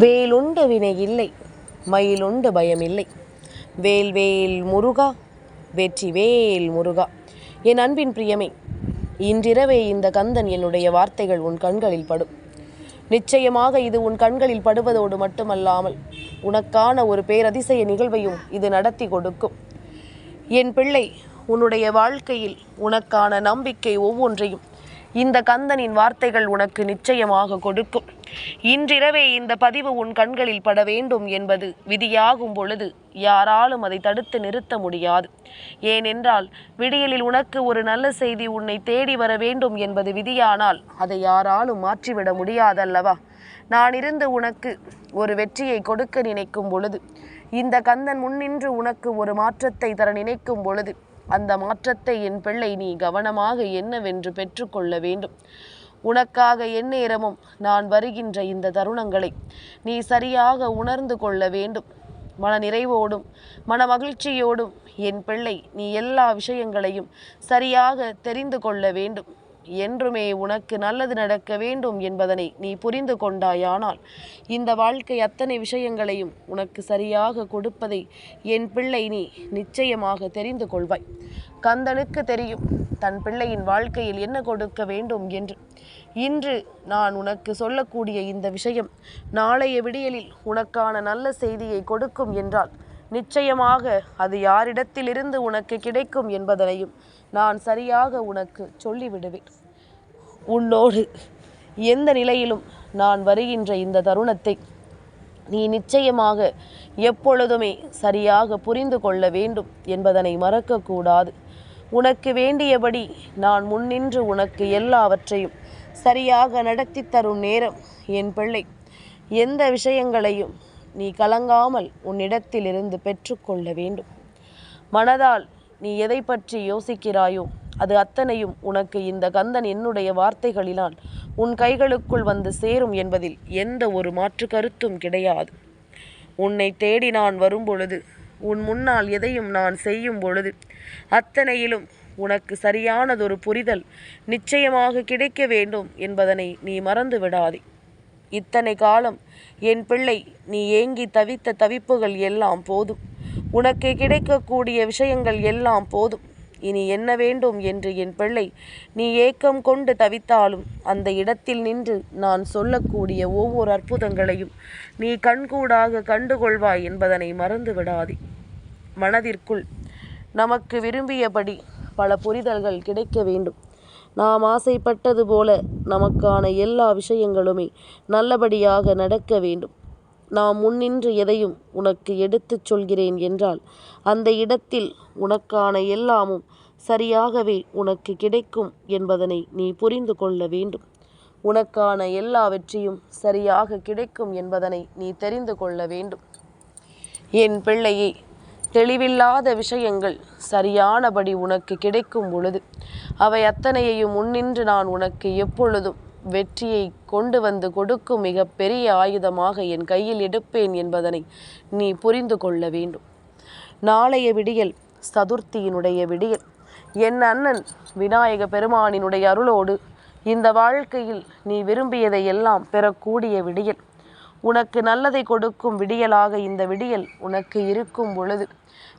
வேலுண்டு வினை இல்லை மயிலுண்டு பயமில்லை. வேல் வேல் முருகா வெற்றி வேல் முருகா. என் அன்பின் பிரியமே இன்றிரவே இந்த கந்தன் என்னுடைய வார்த்தைகள் உன் கண்களில் படும். நிச்சயமாக இது உன் கண்களில் படுவதோடு மட்டுமல்லாமல் உனக்கான ஒரு பேரதிசய நிகழ்வையும் இது நடத்தி கொடுக்கும். என் பிள்ளை உன்னுடைய வாழ்க்கையில் உனக்கான நம்பிக்கை ஒவ்வொன்றையும் இந்த கந்தனின் வார்த்தைகள் உனக்கு நிச்சயமாக கொடுக்கும். இன்றிரவே இந்த பதிவு உன் கண்களில் பட வேண்டும் என்பது விதியாகும் பொழுது யாராலும் அதை தடுத்து நிறுத்த முடியாது. ஏனென்றால் விடியலில் உனக்கு ஒரு நல்ல செய்தி உன்னை தேடி வர வேண்டும் என்பது விதியானால் அதை யாராலும் மாற்றிவிட முடியாதல்லவா? நான் இருந்து உனக்கு ஒரு வெற்றியை கொடுக்க நினைக்கும் பொழுது இந்த கந்தன் முன்னின்று உனக்கு ஒரு மாற்றத்தை தர நினைக்கும் பொழுது அந்த மாற்றத்தை என் பிள்ளை நீ கவனமாக என்னவென்று பெற்றுக்கொள்ள வேண்டும். உனக்காக எந்நேரமும் நான் வருகின்ற இந்த தருணங்களை நீ சரியாக உணர்ந்து கொள்ள வேண்டும். மன நிறைவோடும் மன மகிழ்ச்சியோடும் என் பிள்ளை நீ எல்லா விஷயங்களையும் சரியாக தெரிந்து கொள்ள வேண்டும். என்றுமே உனக்கு நல்லது நடக்க வேண்டும் என்பதனை நீ புரிந்து கொண்டாயானால் இந்த வாழ்க்கை அத்தனை விஷயங்களையும் உனக்கு சரியாக கொடுப்பதை என் பிள்ளை நீ நிச்சயமாக தெரிந்து கொள்வாய். கந்தனுக்கு தெரியும் தன் பிள்ளையின் வாழ்க்கையில் என்ன கொடுக்க வேண்டும் என்று. இன்று நான் உனக்கு சொல்லக்கூடிய இந்த விஷயம் நாளைய விடியலில் உனக்கான நல்ல செய்தியை கொடுக்கும் என்றால் நிச்சயமாக அது யாரிடத்திலிருந்து உனக்கு கிடைக்கும் என்பதனையும் நான் சரியாக உனக்கு சொல்லிவிடுவேன். உன்னோடு எந்த நிலையிலும் நான் வருகின்ற இந்த தருணத்தை நீ நிச்சயமாக எப்பொழுதுமே சரியாக புரிந்து கொள்ள வேண்டும் என்பதனை மறக்கக்கூடாது. உனக்கு வேண்டியபடி நான் முன்னின்று உனக்கு எல்லாவற்றையும் சரியாக நடத்தி தரும் நேரம் என் பிள்ளை. எந்த விஷயங்களையும் நீ கலங்காமல் உன்னிடத்திலிருந்து பெற்றுக்கொள்ள வேண்டும். மனதால் நீ எதை பற்றி யோசிக்கிறாயோ அது அத்தனையும் உனக்கு இந்த கந்தன் என்னுடைய வார்த்தைகளினால் உன் கைகளுக்குள் வந்து சேரும் என்பதில் எந்த ஒரு மாற்று கருத்தும் கிடையாது. உன்னை தேடி நான் வரும்பொழுது உன் முன்னால் எதையும் நான் செய்யும் பொழுது அத்தனையிலும் உனக்கு சரியானதொரு புரிதல் நிச்சயமாக கிடைக்க வேண்டும் என்பதனை நீ மறந்து விடாதே இத்தனை காலம் என் பிள்ளை நீ ஏங்கி தவித்த தவிப்புகள் எல்லாம் போதும். உனக்கு கிடைக்கக்கூடிய விஷயங்கள் எல்லாம் போதும். இனி என்ன வேண்டும் என்று என் பிள்ளை நீ ஏக்கம் கொண்டு தவித்தாலும் அந்த இடத்தில் நின்று நான் சொல்லக்கூடிய ஒவ்வொரு அற்புதங்களையும் நீ கண்கூடாக கண்டுகொள்வாய் என்பதனை மறந்து விடாதே. மனதிற்குள் நமக்கு விரும்பியபடி பல புரிதல்கள் கிடைக்க வேண்டும். நாம் ஆசைப்பட்டது போல நமக்கான எல்லா விஷயங்களுமே நல்லபடியாக நடக்க வேண்டும். நாம் முன்னின்று எதையும் உனக்கு எடுத்துச் சொல்கிறேன் என்றால் அந்த இடத்தில் உனக்கான எல்லாமும் சரியாகவே உனக்கு கிடைக்கும் என்பதனை நீ புரிந்து கொள்ள வேண்டும். உனக்கான எல்லாவற்றையும் சரியாக கிடைக்கும் என்பதனை நீ தெரிந்து கொள்ள வேண்டும். என் பிள்ளையை தெளிவில்லாத விஷயங்கள் சரியானபடி உனக்கு கிடைக்கும் பொழுது அவை அத்தனையையும் முன்னின்று நான் உனக்கு எப்பொழுதும் வெற்றியை கொண்டு வந்து கொடுக்கும் மிக பெரிய ஆயுதமாக என் கையில் எடுப்பேன் என்பதனை நீ புரிந்து கொள்ள வேண்டும். நாளைய விடியல் சதுர்த்தியினுடைய விடியல். என் அண்ணன் விநாயக பெருமானினுடைய அருளோடு இந்த வாழ்க்கையில் நீ விரும்பியதை எல்லாம் பெறக்கூடிய விடியல். உனக்கு நல்லதை கொடுக்கும் விடியலாக இந்த விடியல் உனக்கு இருக்கும் பொழுது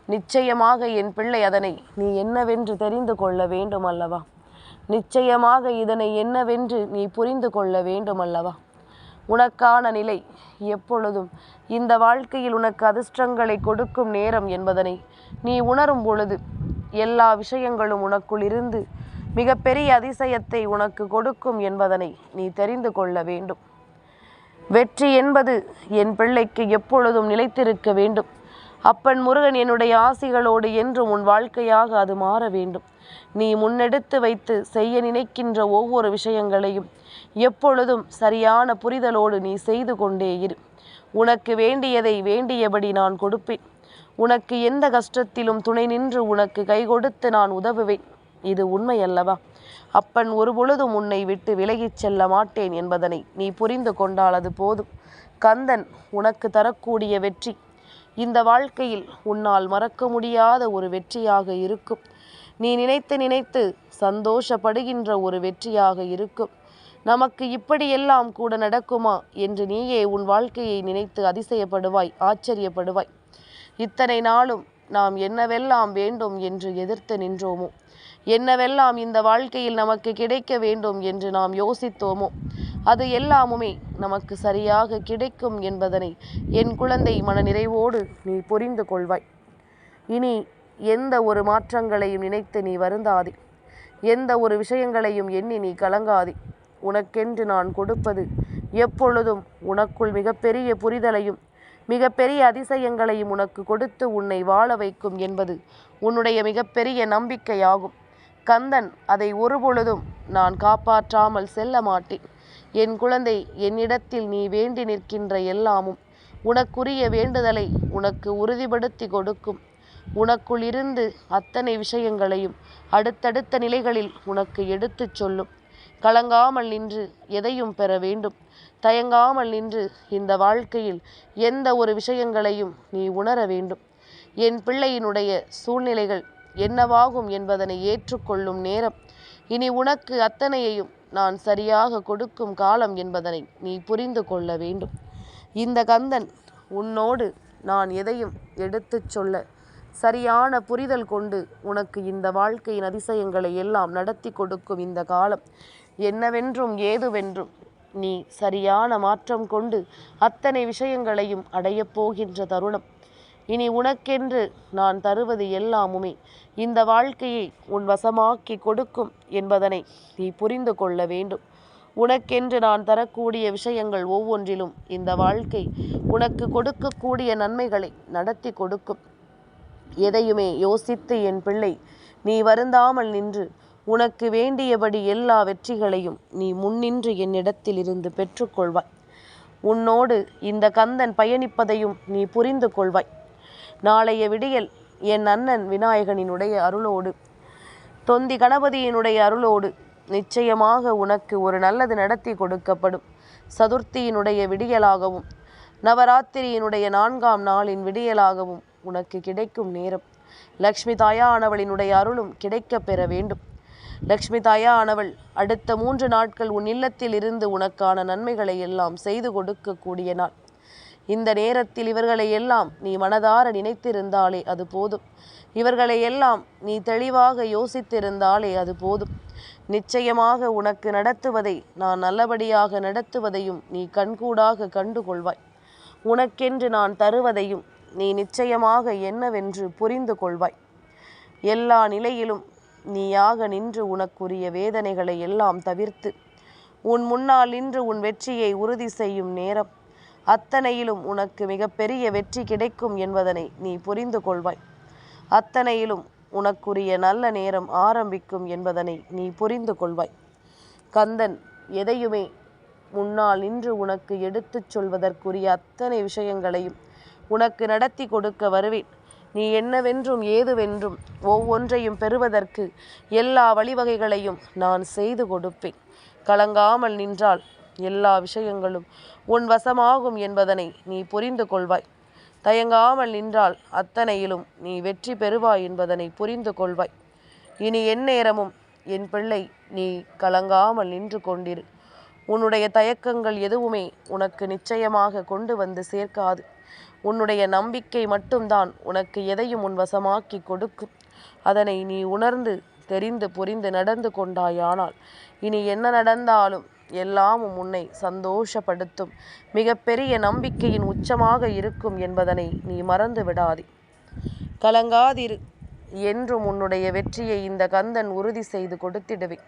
நிச்சயமாக என் பிள்ளை அதனை நீ என்னவென்று தெரிந்து கொள்ள வேண்டும் அல்லவா நிச்சயமாக இதனை என்னவென்று நீ புரிந்து கொள்ள வேண்டும் அல்லவா உனக்கான நிலை எப்பொழுதும் இந்த வாழ்க்கையில் உனக்கு அதிர்ஷ்டங்களை கொடுக்கும் நேரம் என்பதனை நீ உணரும் பொழுது எல்லா விஷயங்களும் உனக்குள் இருந்து மிகப்பெரிய அதிசயத்தை உனக்கு கொடுக்கும் என்பதனை நீ தெரிந்து கொள்ள வேண்டும். வெற்றி என்பது என் பிள்ளைக்கு எப்பொழுதும் நிலைத்திருக்க வேண்டும். அப்பன் முருகன் என்னுடைய ஆசிகளோடு என்றும் உன் வாழ்க்கையாக அது மாற வேண்டும். நீ முன்னெடுத்து வைத்து செய்ய நினைக்கின்ற ஒவ்வொரு விஷயங்களையும் எப்பொழுதும் சரியான புரிதலோடு நீ செய்து கொண்டே இரு. உனக்கு வேண்டியதை வேண்டியபடி நான் கொடுப்பேன். உனக்கு எந்த கஷ்டத்திலும் துணை நின்று உனக்கு கை கொடுத்து நான் உதவுவேன். இது உண்மை அல்லவா அப்பன் ஒருபொழுதும் உன்னை விட்டு விலகிச் செல்ல மாட்டேன் என்பதனை நீ புரிந்து கொண்டால் அது போதும். கந்தன் உனக்கு தரக்கூடிய வெற்றி. இந்த வாழ்க்கையில் உன்னால் மறக்க முடியாத ஒரு வெற்றியாக இருக்கும். நீ நினைத்து நினைத்து சந்தோஷப்படுகின்ற ஒரு வெற்றியாக இருக்கும். நமக்கு இப்படியெல்லாம் கூட நடக்குமா என்று நீயே உன் வாழ்க்கையை நினைத்து அதிசயப்படுவாய் ஆச்சரியப்படுவாய். இத்தனை நாளும் நாம் என்னவெல்லாம் வேண்டும் என்று எதிர்த்து நின்றோமோ? என்னவெல்லாம் இந்த வாழ்க்கையில் நமக்கு கிடைக்க வேண்டும் என்று நாம் யோசித்தோமோ? அது எல்லாமுமே நமக்கு சரியாக கிடைக்கும் என்பதனை என் குழந்தை மனநிறைவோடு நீ புரிந்து கொள்வாய். இனி எந்த ஒரு மாற்றங்களையும் நினைத்து நீ வருந்தாதே. எந்த ஒரு விஷயங்களையும் எண்ணி நீ கலங்காதே. உனக்கென்று நான் கொடுப்பது எப்பொழுதும் உனக்குள் மிகப்பெரிய புரிதலையும் மிகப்பெரிய அதிசயங்களையும் உனக்கு கொடுத்து உன்னை வாழ வைக்கும் என்பது உன்னுடைய மிகப்பெரிய நம்பிக்கையாகும். கந்தன் அதை ஒருபொழுதும் நான் காப்பாற்றாமல் செல்ல மாட்டேன். என் குழந்தை என்னிடத்தில் நீ வேண்டி நிற்கின்ற எல்லாமும் உனக்குரிய வேண்டுதலை உனக்கு உறுதிப்படுத்தி கொடுக்கும். உனக்குள் இருந்து அத்தனை விஷயங்களையும் அடுத்தடுத்த நிலைகளில் உனக்கு எடுத்துச் சொல்லும். கலங்காமல் நின்று எதையும் பெற வேண்டும். தயங்காமல் நின்று இந்த வாழ்க்கையில் எந்த ஒரு விஷயங்களையும் நீ உணர வேண்டும். என் பிள்ளையினுடைய சூழ்நிலைகள் என்னவாகும் என்பதனை ஏற்றுக்கொள்ளும் நேரம். இனி உனக்கு அத்தனையையும் நான் சரியாக கொடுக்கும் காலம் என்பதனை நீ புரிந்து கொள்ள வேண்டும். இந்த கந்தன் உன்னோடு நான் எதையும் எடுத்துச் சொல்ல சரியான புரிதல் கொண்டு உனக்கு இந்த வாழ்க்கையின் அதிசயங்களை எல்லாம் நடத்தி கொடுக்கும் இந்த காலம் என்னவென்றும் ஏதுவென்றும் நீ சரியான மாற்றம் கொண்டு அத்தனை விஷயங்களையும் அடையப் போகின்ற தருணம். இனி உனக்கென்று நான் தருவது எல்லாமுமே. இந்த வாழ்க்கையை உன் வசமாக்கி கொடுக்கும் என்பதனை நீ புரிந்து கொள்ள வேண்டும். உனக்கென்று நான் தரக்கூடிய விஷயங்கள் ஒவ்வொன்றிலும் இந்த வாழ்க்கை உனக்கு கொடுக்கக்கூடிய நன்மைகளை நடத்தி கொடுக்கும். எதையுமே யோசித்து என் பிள்ளை நீ வருந்தாமல் நின்று உனக்கு வேண்டியபடி எல்லா வெற்றிகளையும் நீ முன்னின்று என்னிடத்திலிருந்து பெற்றுக்கொள்வாய். உன்னோடு இந்த கந்தன் பயணிப்பதையும் நீ புரிந்து கொள்வாய். நாளைய விடியல் என் அண்ணன் விநாயகனினுடைய அருளோடு. தொந்தி கணபதியினுடைய அருளோடு நிச்சயமாக உனக்கு ஒரு நல்லது நடத்தி கொடுக்கப்படும். சதுர்த்தியினுடைய விடியலாகவும் நவராத்திரியினுடைய நான்காம் நாளின் விடியலாகவும் உனக்கு கிடைக்கும் நேரம். லக்ஷ்மி தாயானவளினுடைய அருளும் கிடைக்கப் பெற வேண்டும். லக்ஷ்மி தாயானவள் அடுத்த மூன்று நாட்கள் உன் இல்லத்தில் இருந்து உனக்கான நன்மைகளை எல்லாம் செய்து கொடுக்கக்கூடிய நாள். இந்த நேரத்தில் இவர்களை எல்லாம் நீ மனதார நினைத்திருந்தாலே அது போதும். இவர்களை எல்லாம் நீ தெளிவாக யோசித்திருந்தாலே அது போதும். நிச்சயமாக உனக்கு நடத்துவதை நான் நல்லபடியாக நடத்துவதையும் நீ கண்கூடாக கண்டுகொள்வாய். உனக்கென்று நான் தருவதையும் நீ நிச்சயமாக என்னவென்று புரிந்து கொள்வாய். எல்லா நிலையிலும் நீயாக நின்று உனக்குரிய வேதனைகளை எல்லாம் தவிர்த்து உன் முன்னால் நின்று உன் வெற்றியை உறுதி செய்யும் நேரம். அத்தனையிலும் உனக்கு மிகப்பெரிய வெற்றி கிடைக்கும் என்பதனை நீ புரிந்து கொள்வாய். அத்தனையிலும் உனக்குரிய நல்ல நேரம் ஆரம்பிக்கும் என்பதனை நீ புரிந்து கொள்வாய். கந்தன் எதையுமே முன்னால் நின்று உனக்கு எடுத்துச் சொல்வதற்குரிய அத்தனை விஷயங்களையும் உனக்கு நடத்தி கொடுக்க வருவேன். நீ என்னவென்றும் ஏதுவென்றும் ஒவ்வொன்றையும் பெறுவதற்கு எல்லா வழிவகைகளையும் நான் செய்து கொடுப்பேன். கலங்காமல் நின்றால் எல்லா விஷயங்களும் உன் வசமாகும் என்பதனை நீ புரிந்து கொள்வாய். தயங்காமல் நின்றால் அத்தனையிலும் நீ வெற்றி பெறுவாய் என்பதனை புரிந்து கொள்வாய். இனி என் நேரமும் என் பிள்ளை நீ கலங்காமல் நின்று கொண்டிரு. உன்னுடைய தயக்கங்கள் எதுவுமே உனக்கு நிச்சயமாக கொண்டு வந்து சேர்க்காது. உன்னுடைய நம்பிக்கை மட்டும்தான் உனக்கு எதையும் உன் வசமாக்கி கொடுக்கும். அதனை நீ உணர்ந்து தெரிந்து புரிந்து நடந்து கொண்டாயானால் இனி என்ன நடந்தாலும் எல்லாமும் உன்னை சந்தோஷப்படுத்தும். மிகப்பெரிய நம்பிக்கையின் உச்சமாக இருக்கும் என்பதனை நீ மறந்து விடாதே. கலங்காதிரு. என்றும் உன்னுடைய வெற்றியை இந்த கந்தன் உறுதி செய்து கொடுத்திடுவேன்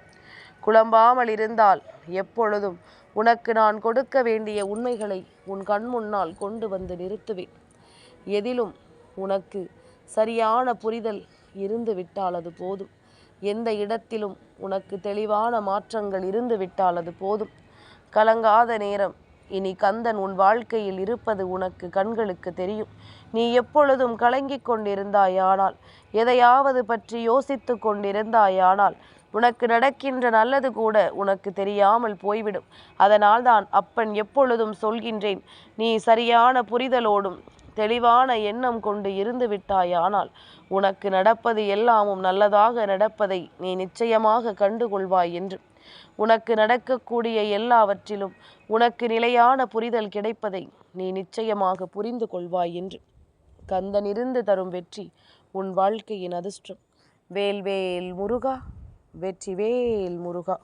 குழம்பாமல் இருந்தால் எப்பொழுதும் உனக்கு நான் கொடுக்க வேண்டிய உண்மைகளை உன் கண் முன்னால் கொண்டு வந்து நிறுத்துவேன். எதிலும் உனக்கு சரியான புரிதல் இருந்து விட்டால் அது போதும். எந்த இடத்திலும் உனக்கு தெளிவான மாற்றங்கள் இருந்துவிட்டால் அது போதும். கலங்காத நேரம். இனி கந்தன் உன் வாழ்க்கையில் இருப்பது உனக்கு கண்களுக்கு தெரியும். நீ எப்பொழுதும் கலங்கிக் கொண்டிருந்தாயானால் எதையாவது பற்றி யோசித்து கொண்டிருந்தாயானால் உனக்கு நடக்கின்ற நல்லது கூட உனக்கு தெரியாமல் போய்விடும். அதனால்தான் அப்பன் எப்பொழுதும் சொல்கின்றேன் நீ சரியான புரிதலோடும் தெளிவான எண்ணம் கொண்டு இருந்து விட்டாயானால் உனக்கு நடப்பது எல்லாமும் நல்லதாக நடப்பதை நீ நிச்சயமாக கண்டுகொள்வாய் என்று. உனக்கு நடக்கக்கூடிய எல்லாவற்றிலும் உனக்கு நிலையான புரிதல் கிடைப்பதை நீ நிச்சயமாக புரிந்து கொள்வாய் என்று. கந்தன் இருந்து தரும் வெற்றி உன் வாழ்க்கையின் அதிர்ஷ்டம். வேல்வேல் முருகா வெற்றி வேல் முருகா.